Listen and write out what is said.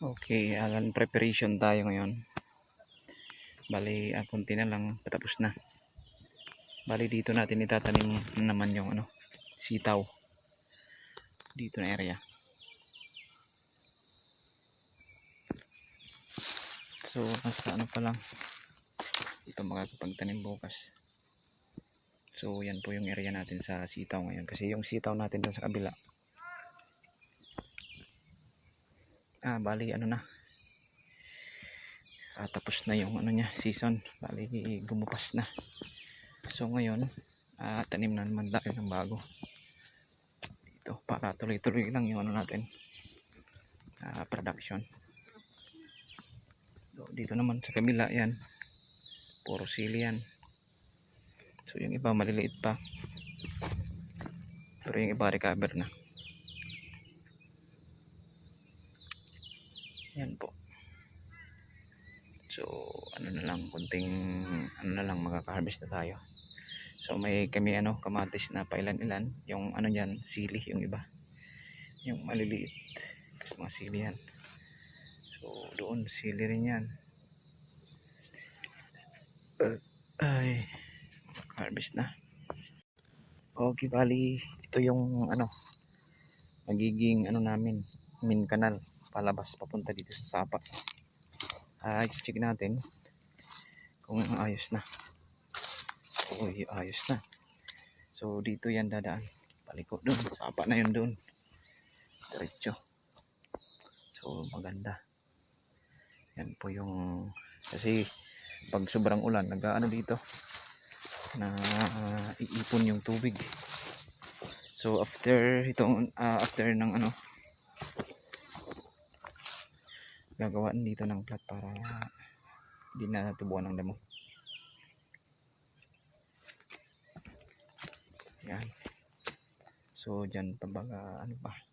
Okay, alan preparation tayo ngayon. Bali, ah, konti na lang, patapos na. Bali, dito natin itatanim naman yung ano, sitaw. Dito na area. So, nasa ano pa lang. Dito makakapagtanim bukas. So, yan po yung area natin sa sitaw ngayon. Kasi yung sitaw natin doon sa kabila, ah bali ano na. Ah, tapos na yung ano niya season. Bali gumupas na. So ngayon ah, tanim na naman tayo ng bago. Dito para tuloy tuloy lang yung ano natin ah, production. So, dito naman sa kabila yan. Puro sili yan. So yung iba maliliit pa. Pero yung iba recover na Yan po. So, ano na lang, kunting, ano na lang, makaka-harvest na tayo. So, may kami, ano, kamatis na pailan-ilan. Yung, ano yan, sili, yung iba. Yung maliliit. Kasi mga sili yan. So, doon, sili rin yan. Uh, ay, harvest na. Okay, bali, ito yung, ano, magiging, ano namin, min canal palabas papunta dito sa sapa. Ah i-check natin kung ayos na. Uy ayos na. So dito yan dadaan. Paliko dun. Sapa na yun dun. Diretso. So maganda. Yan po yung kasi pag sobrang ulan nag ano dito? Na ah, iipon yung tubig. So after itong ah, after ng ano gagawaan dito ng plat para hindi na natubuan ng damo yan. So dyan pabaga ano pa